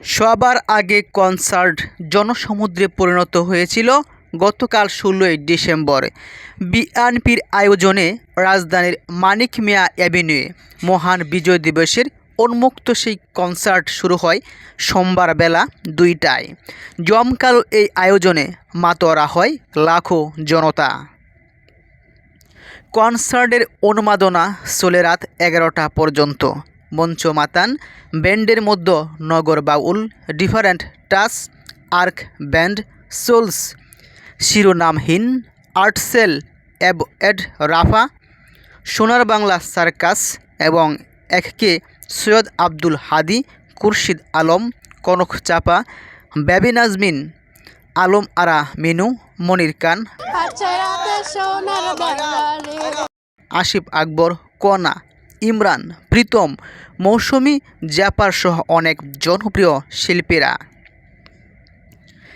সবার আগে কনসার্ট জনসমুদ্রে পরিণত হয়েছিল গতকাল ষোলোই ডিসেম্বর। বিএনপির আয়োজনে রাজধানীর মানিক মিয়া অ্যাভিনিউয়ে মহান বিজয় দিবসের উন্মুক্ত সেই কনসার্ট শুরু হয় সোমবার বেলা দুইটায়। জমকালো এই আয়োজনে মাতোয়ারা হয় লাখো জনতা। কনসার্টের অনুমাদনা চলে রাত এগারোটা পর্যন্ত। মঞ্চ মাতান ব্যান্ডের মধ্য Nagar Baul Different Touch Ark band Souls Shironamhin Artcell এব এড রাফা সোনার বাংলা সার্কাস এবং এককে সৈয়দ আব্দুল হাদি খুরশিদ আলম কনক চাপা বেবি নাজমিন আলম আরা মিনু মনির খান। পাচারাতে আসিফ আকবর কনা। ইমরান, প্রীতম, মৌসুমী, জ্যাপার সহ অনেক জনপ্রিয় শিল্পীরা।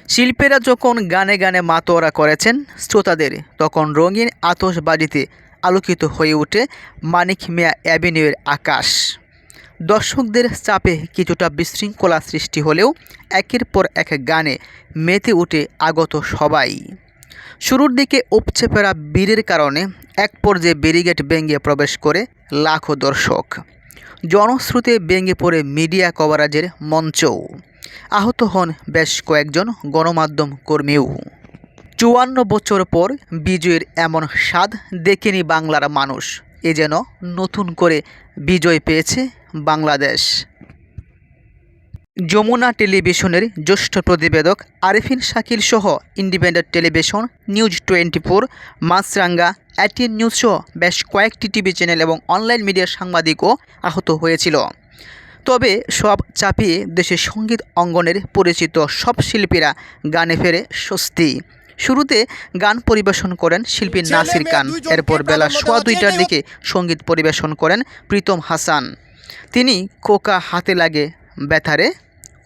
শিল্পীরা যখন গানে গানে মাতোয়ারা করেছেন, শ্রোতাদের, তখন রঙিন আতশবাজিতে আলোকিত হয়ে ওঠে মানিক মিয়া অ্যাভিনিউয়ের আকাশ। দর্শকদের চাপে কিছুটা বিশৃঙ্খলা সৃষ্টি হলেও একের পর এক গানে মেতে উঠে আগত সবাই। শুরুর দিকে উপচে পড়া বীরের কারণে এক পর্যায়ে ব্যারিগেড ভেঙে প্রবেশ করে লাখো দর্শক। জনশ্রুতে ভেঙে পড়ে মিডিয়া কভারেজের মঞ্চও। আহত হন বেশ কয়েকজন গণমাধ্যম কর্মীও। চুয়ান্ন বছর পর বিজয়ের এমন স্বাদ দেখেনি বাংলার মানুষ। এ যেন নতুন করে বিজয় পেয়েছে বাংলাদেশ। যমুনা টেলিভিশনের জ্যেষ্ঠ প্রতিবেদক আরিফিন শাকিল সহ Independent Television news twenty four Maasranga ATN news সহ বেশ কয়েকটি টিভি চ্যানেল এবং অনলাইন মিডিয়ার সাংবাদিকও আহত হয়েছিল। তবে সব চাপিয়ে দেশের সংগীত অঙ্গনের পরিচিত সব শিল্পীরা গানে ফেরে স্বস্তি। শুরুতে গান পরিবেশন করেন শিল্পী নাসির খান এরপর বেলা সোয়া দুইটার দিকে সংগীত পরিবেশন করেন প্রীতম হাসান। তিনি কোকা হাতে লাগে ব্যথারে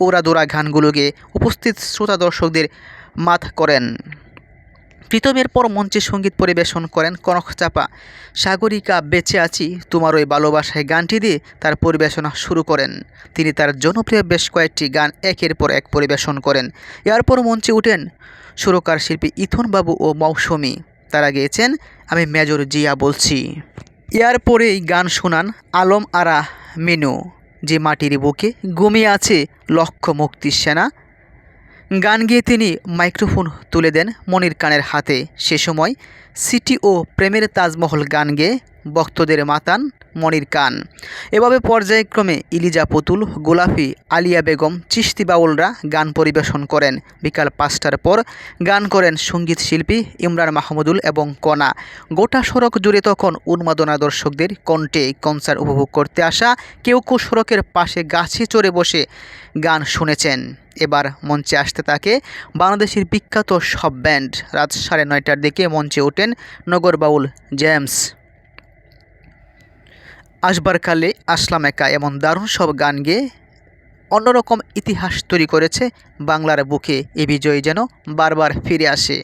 ওরাদোরা গানগুলোকে উপস্থিত শ্রোতা দর্শকদের মাত করেন। প্রীতমের পর মঞ্চে সংগীত পরিবেশন করেন কনক চাপা। সাগরিকা, বেঁচে আছি, তোমার ওই ভালোবাসায় গানটি দিয়ে তার পরিবেশনা শুরু করেন। তিনি তার জনপ্রিয় বেশ কয়েকটি গান একের পর এক পরিবেশন করেন। এরপর মঞ্চে উঠেন সুরকার শিল্পী ইথন বাবু ও মৌসুমী। তারা গেয়েছেন আমি মেজর জিয়া বলছি। এরপরেই গান শোনান আলম আরা মিনু। যে মাটির বুকে ঘুমিয়ে আছে লক্ষ মুক্তির সেনা। গান গিয়ে তিনি মাইক্রোফোন তুলে দেন মনির কানের হাতে। সে সময় সিটি ও প্রেমের তাজমহল গান গেয়ে ভক্তদের মাতান মনির কান এভাবে পর্যায়ক্রমে ইলিজা পুতুল গোলাফি আলিয়া বেগম চিস্তি বাউলরা গান পরিবেশন করেন। বিকাল পাঁচটার পর গান করেন সংগীত শিল্পী ইমরান মাহমুদুল এবং কণা। গোটা সড়ক জুড়ে তখন উন্মাদনা দর্শকদের কণ্ঠে কনসার্ট উপভোগ করতে আসা কেউ কেউ সড়কের পাশে গাছে চড়ে বসে গান শুনেছেন। এবার মঞ্চে আসতে থাকে বাংলাদেশের বিখ্যাত সব ব্যান্ড। রাত সাড়ে নয়টার দিকে মঞ্চে ওঠেন নগর বাউল জেমস। আসবার কালে আসলাম একা এমন দারুণ সব গান গেয়ে। অন্যরকম ইতিহাস তৈরি করেছে বাংলার বুকে এ বিজয় যেন বারবার ফিরে আসে।